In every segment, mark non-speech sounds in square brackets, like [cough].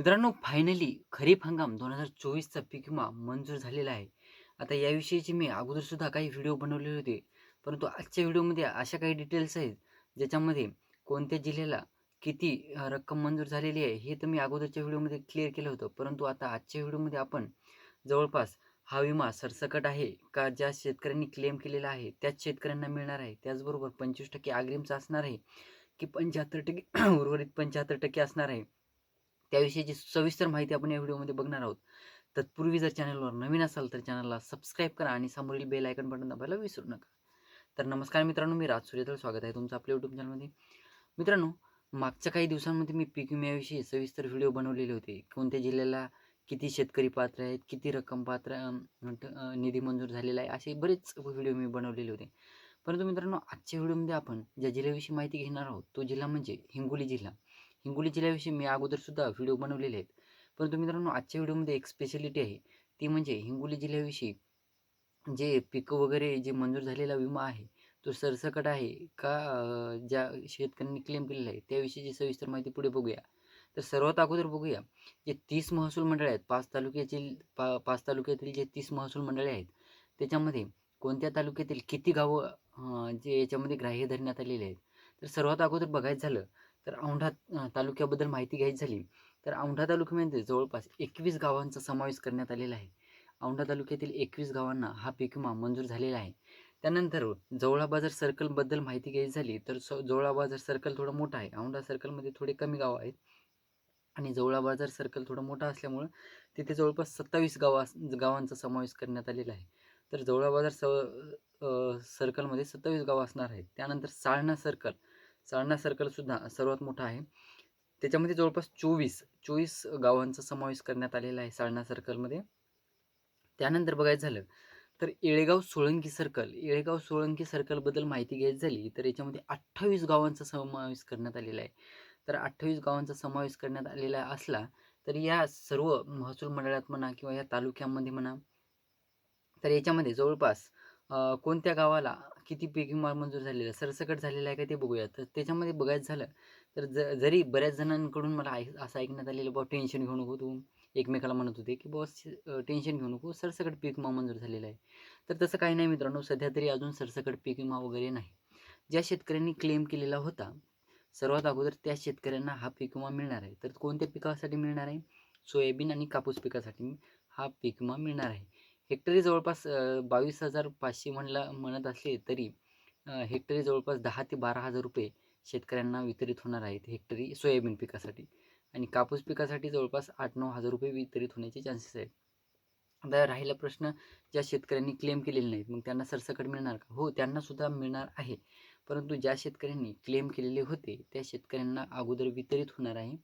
मित्रांनो फायनली खरीप हंगाम दोन हजार चोवीसचा पीक विमा मंजूर झालेला आहे. आता याविषयीची मी अगोदरसुद्धा काही व्हिडिओ बनवलेले होते. परंतु आजच्या व्हिडिओमध्ये अशा काही डिटेल्स आहेत ज्याच्यामध्ये कोणत्या जिल्ह्याला किती रक्कम मंजूर झालेली आहे हे तर मी अगोदरच्या व्हिडिओमध्ये क्लिअर केलं होतं. परंतु आता आजच्या व्हिडिओमध्ये आपण जवळपास हा विमा सरसकट आहे का ज्या शेतकऱ्यांनी क्लेम केलेला आहे त्याच शेतकऱ्यांना मिळणार आहे. त्याचबरोबर पंचवीस टक्के अग्रिमचा असणार आहे की पंच्याहत्तर टक्के [coughs] उर्वरित पंच्याहत्तर टक्के असणार आहे. त्याविषयीची सविस्तर माहिती आपण या व्हिडिओमध्ये बघणार आहोत तत्पूर्वी जर चॅनलवर नवीन असाल तर चॅनलला सबस्क्राईब करा आणि समोरील बेल आयकन बटन दाबायला विसरू नका. तर नमस्कार मित्रांनो मी राज सूर्यदळ स्वागत आहे तुमचं आपल्या यूट्यूब चॅनलमध्ये मित्रांनो मागच्या काही दिवसांमध्ये मी पीक विम्याविषयी सविस्तर व्हिडिओ बनवलेले होते. कोणत्या जिल्ह्याला किती शेतकरी पात्र आहेत किती रक्कम पात्र निधी मंजूर झालेला आहे असे बरेच व्हिडिओ मी बनवलेले होते. परंतु मित्रांनो आजच्या व्हिडिओमध्ये आपण ज्या जिल्ह्याविषयी माहिती घेणार आहोत तो जिल्हा म्हणजे हिंगोली जिल्हा. हिंगोली जिल्ह्याविषयी मी अगोदरसुद्धा व्हिडिओ बनवलेले आहेत. परंतु मित्रांनो आजच्या व्हिडिओमध्ये एक स्पेशालिटी आहे. ती म्हणजे हिंगोली जिल्ह्याविषयी जे पिकं वगैरे जे मंजूर झालेला विमा आहे तो सरसकट आहे का ज्या शेतकऱ्यांनी क्लेम केलेला आहे त्याविषयीची सविस्तर माहिती पुढे बघूया. तर सर्वात अगोदर बघूया जे तीस महसूल मंडळे आहेत पाच तालुक्यातील पा पाच तालुक्यातील जे तीस महसूल मंडळे आहेत त्याच्यामध्ये कोणत्या तालुक्यातील किती गावं जे याच्यामध्ये ग्राह्य धरण्यात आलेले आहेत? तर सर्वात अगोदर बघायचं झालं तर औंढा तालुक्याबद्दल माहिती घ्यायची झाली तर औंढा तालुक्यामध्ये जवळपास एकवीस गावांचा समावेश करण्यात आलेला आहे. औंढा तालुक्यातील एकवीस गावांना हा पीक विमा मंजूर झालेला आहे. त्यानंतर जवळा बाजार सर्कलबद्दल माहिती घ्यायची झाली तर स जवळा बाजार सर्कल थोडं मोठा आहे. औंढा सर्कलमध्ये थोडे कमी गावं आहेत आणि जवळा बाजार सर्कल थोडं मोठा असल्यामुळं तिथे जवळपास सत्तावीस गावा गावांचा समावेश करण्यात आलेला आहे. तर जवळा बाजार स सर्कलमध्ये सत्तावीस गावं असणार आहेत. त्यानंतर साळणा सर्कल साळणा सर्कलसुद्धा सर्वात मोठा आहे. त्याच्यामध्ये जवळपास चोवीस चोवीस गावांचा समावेश करण्यात आलेला आहे साळणा सर्कलमध्ये त्यानंतर बघायचं झालं तर येळेगाव सोळंकी सर्कल येळेगाव सोळंकी सर्कलबद्दल माहिती घ्यायची झाली तर याच्यामध्ये अठ्ठावीस गावांचा समावेश करण्यात आलेला आहे. तर अठ्ठावीस गावांचा समावेश करण्यात आलेला असला तर या सर्व महसूल मंडळात म्हणा किंवा या तालुक्यामध्ये म्हणा तर याच्यामध्ये जवळपास कोणत्या गावाला किती पीक विमा मंजूर झालेला आहे? सरसकट झालेला आहे का ते बघूया. तर त्याच्यामध्ये बघायचं झालं तर ज जरी बऱ्याच जणांकडून मला ऐक असं ऐकण्यात आलेलं बुवा टेन्शन घेऊ नको तू. एकमेकाला म्हणत होते की बॉस टेन्शन घेऊ नको सरसकट पीक विमा मंजूर झालेला आहे. तर तसं काही नाही मित्रांनो सध्या तरी अजून सरसकट पीक विमा वगैरे नाही. ज्या शेतकऱ्यांनी क्लेम केलेला होता सर्वात अगोदर त्या शेतकऱ्यांना हा पीक विमा मिळणार आहे. तर कोणत्या पिकासाठी मिळणार आहे? सोयाबीन आणि कापूस पिकासाठी हा पीक विमा मिळणार आहे. हेक्टरी जवळपास बावीस हजार पाचशे म्हणला म्हणत असले तरी हेक्टरी जवळपास दहा ते बारा हजार रुपये शेतकऱ्यांना वितरित होणार आहेत हेक्टरी सोयाबीन पिकासाठी. आणि कापूस पिकासाठी जवळपास आठ नऊ हजार रुपये वितरित होण्याचे चान्सेस आहेत. आता राहिला प्रश्न ज्या शेतकऱ्यांनी क्लेम केलेले नाहीत मग त्यांना सरसकट मिळणार का? हो त्यांना सुद्धा मिळणार आहे. परंतु ज्या शेतकऱ्यांनी क्लेम केलेले होते त्या शेतकऱ्यांना अगोदर वितरित होणार आहे.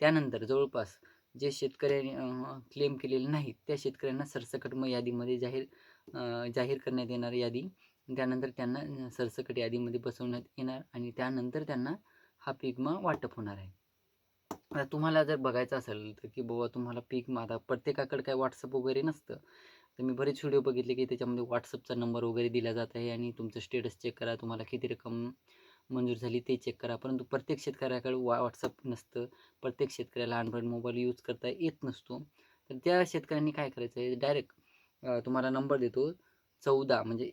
त्यानंतर जवळपास जे शेतकऱ्यांनी क्लेम केलेले नाहीत त्या शेतकऱ्यांना सरसकट मग यादीमध्ये जाहीर जाहीर करण्यात येणार यादी. त्यानंतर त्यांना सरसकट यादीमध्ये बसवण्यात येणार आणि त्यानंतर त्यांना हा पीक मग वाटप होणार आहे. आता तुम्हाला जर बघायचं असेल तर की बाबा तुम्हाला पीक मग आता प्रत्येकाकडे काय व्हॉट्सअप वगैरे नसतं. तर मी बरेच व्हिडिओ बघितले की त्याच्यामध्ये व्हॉट्सअपचा नंबर वगैरे दिला जात आहे आणि तुमचं स्टेटस चेक करा तुम्हाला किती रक्कम मंजूर झाली ते चेक करा. परंतु प्रत्येक शेतकऱ्याकडे वा व्हॉट्सअप नसतं. प्रत्येक शेतकऱ्याला अँड्रॉईड मोबाईल यूज करता येत नसतो. तर त्या शेतकऱ्यांनी काय करायचं आहे? डायरेक्ट तुम्हाला नंबर देतो. चौदा म्हणजे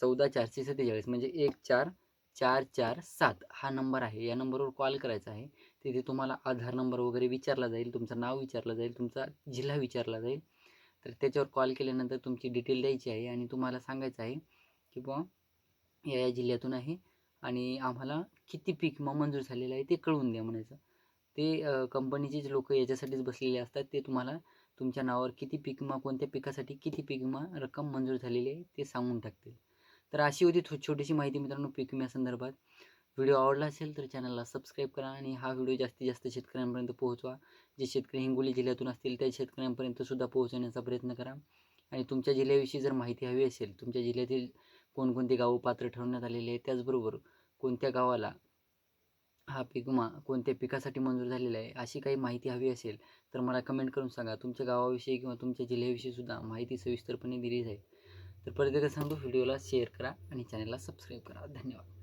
चौदा चारशे सत्तेचाळीस म्हणजे एक चार चार चार सात हा नंबर आहे. या नंबरवर कॉल करायचा आहे. तिथे तुम्हाला आधार नंबर वगैरे विचारला जाईल. तुमचं नाव विचारलं जाईल. तुमचा जिल्हा विचारला जाईल. तर त्याच्यावर कॉल केल्यानंतर तुमची डिटेल द्यायची आहे. आणि तुम्हाला सांगायचं आहे की बुवा या या जिल्ह्यातून आहे. आणि आम्हाला किती पीक विमा मंजूर झालेलं आहे ते कळवून द्या म्हणायचं. ते कंपनीचेच लोक याच्यासाठीच बसलेले असतात ते तुम्हाला तुमच्या नावावर किती पीक विमा कोणत्या पिकासाठी किती पीक विमा रक्कम मंजूर झालेली आहे ते सांगून टाकतील. तर अशी होती थो छोटीशी माहिती मित्रांनो पीक विम्यासंदर्भात व्हिडिओ आवडला असेल तर चॅनलला सबस्क्राईब करा आणि हा व्हिडिओ जास्तीत जास्त शेतकऱ्यांपर्यंत पोहोचवा. जे शेतकरी हिंगोली जिल्ह्यातून असतील त्या शेतकऱ्यांपर्यंत सुद्धा पोहोचवण्याचा प्रयत्न करा. आणि तुमच्या जिल्ह्याविषयी जर माहिती हवी असेल तुमच्या जिल्ह्यातील कोणकोणती गावं पात्र ठरवण्यात आलेली आहे त्याचबरोबर कोणत्या गावाला हा पीक विमा कोणत्या पिकासाठी मंजूर झालेला आहे अशी काही माहिती हवी असेल तर मला कमेंट करून सांगा. तुमच्या गावाविषयी किंवा तुमच्या जिल्ह्याविषयी सुद्धा माहिती सविस्तरपणे दिली जाईल. तर परत एकदा सांगतो व्हिडिओला शेअर करा आणि चॅनलला सबस्क्राईब करा. धन्यवाद.